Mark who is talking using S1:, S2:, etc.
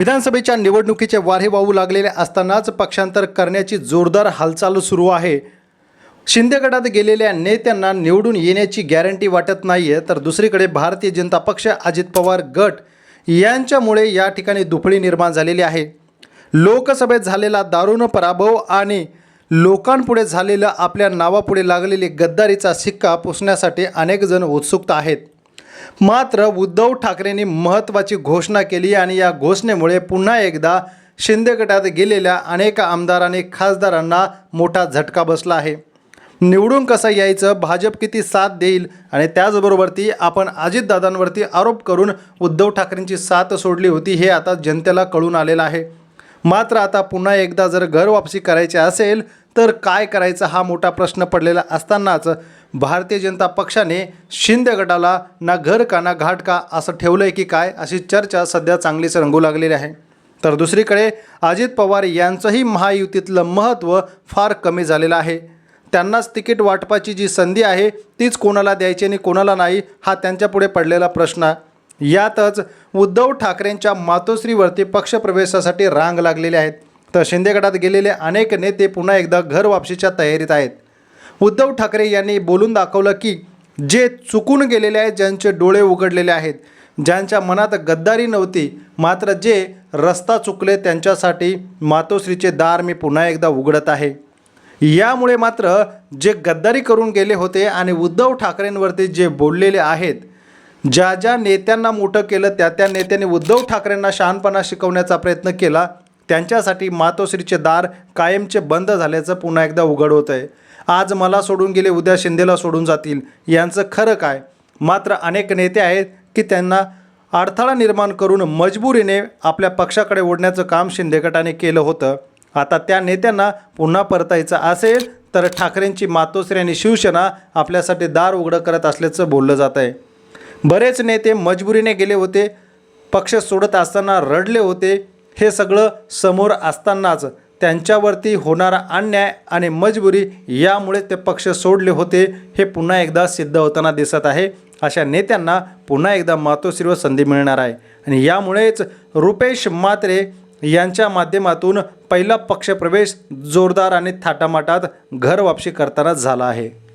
S1: विधानसभेच्या निवडणुकीचे वारे वाहू लागलेले असतानाच पक्षांतर करण्याची जोरदार हालचाल सुरू आहे. शिंदे गटात गेलेल्या नेत्यांना निवडून येण्याची गॅरंटी वाटत नाही आहे तर दुसरीकडे भारतीय जनता पक्ष अजित पवार गट यांच्यामुळे या ठिकाणी दुफळी निर्माण झालेली आहे. लोकसभेत झालेला दारुण पराभव आणि लोकांपुढे झालेलं आपल्या नावापुढे लागलेली गद्दारीचा सिक्का पुसण्यासाठी अनेक जण उत्सुक आहेत. मात्र उद्धव ठाकरेंनी महत्त्वाची घोषणा केली आणि या घोषणेमुळे पुन्हा एकदा शिंदे गटात गेलेल्या अनेक आमदार आणि खासदारांना मोठा झटका बसला आहे. निवडून कसं यायचं भाजप किती साथ देईल आणि त्याचबरोबर ती आपण अजितदादांवरती आरोप करून उद्धव ठाकरेंची साथ सोडली होती हे आता जनतेला कळून आलेलं आहे. मात्र आता पुन्हा एकदा जर घर वापसी करायची असेल तर काय करायचं हा मोठा प्रश्न पडलेला असतानाच भारतीय जनता पक्षाने शिंदे गटाला ना घर का ना घाट का असं ठेवलं आहे की काय अशी चर्चा सध्या चांगलीच रंगू लागलेली आहे. तर दुसरीकडे अजित पवार यांचंही महायुतीतलं महत्त्व फार कमी झालेलं आहे. त्यांनाच तिकीट वाटपाची जी संधी आहे तीच कोणाला द्यायची आणि कोणाला नाही हा त्यांच्यापुढे पडलेला प्रश्न. आहे यातच उद्धव ठाकरेंच्या मातोश्रीवरती पक्षप्रवेशासाठी रांग लागलेले आहेत. तर शिंदे गटात गेलेले अनेक नेते पुन्हा एकदा घर वापसीच्या तयारीत आहेत. उद्धव ठाकरे यांनी बोलून दाखवलं की जे चुकून गेलेले आहेत ज्यांचे डोळे उघडलेले आहेत ज्यांच्या मनात गद्दारी नव्हती मात्र जे रस्ता चुकले त्यांच्यासाठी मातोश्रीचे दार मी पुन्हा एकदा उघडत आहे. यामुळे मात्र जे गद्दारी करून गेले होते आणि उद्धव ठाकरेंवरती जे बोललेले आहेत ज्या ज्या नेत्यांना मोठं केलं त्या त्या नेत्यांनी उद्धव ठाकरेंना शहाणपणा शिकवण्याचा प्रयत्न केला त्यांच्यासाठी मातोश्रीचे दार कायमचे बंद झाल्याचं पुन्हा एकदा उघड होतं आहे आज मला सोडून गेले उद्या शिंदेला सोडून जातील. यांचं खरं काय? मात्र अनेक नेते आहेत की त्यांना अडथळा निर्माण करून मजबुरीने आपल्या पक्षाकडे ओढण्याचं काम शिंदे गटाने केलं होतं. आता त्या नेत्यांना पुन्हा परतायचं असेल तर ठाकरेंची मातोश्री आणि शिवसेना आपल्यासाठी दार उघडं करत असल्याचं बोललं जात आहे. बरेच नेते मजबुरीने गेले होते पक्ष सोडत असताना रडले होते हे सगळं समोर असतानाच त्यांच्यावरती होणारा अन्याय आणि मजबुरी यामुळे ते पक्ष सोडले होते हे पुन्हा एकदा सिद्ध होताना दिसत आहे. अशा नेत्यांना पुन्हा एकदा मातोश्रीवर संधी मिळणार आहे. आणि यामुळेच रुपेश म्हात्रे यांच्या माध्यमातून पहिला पक्षप्रवेश जोरदार आणि थाटामाटात घर वापसी करताना झाला आहे.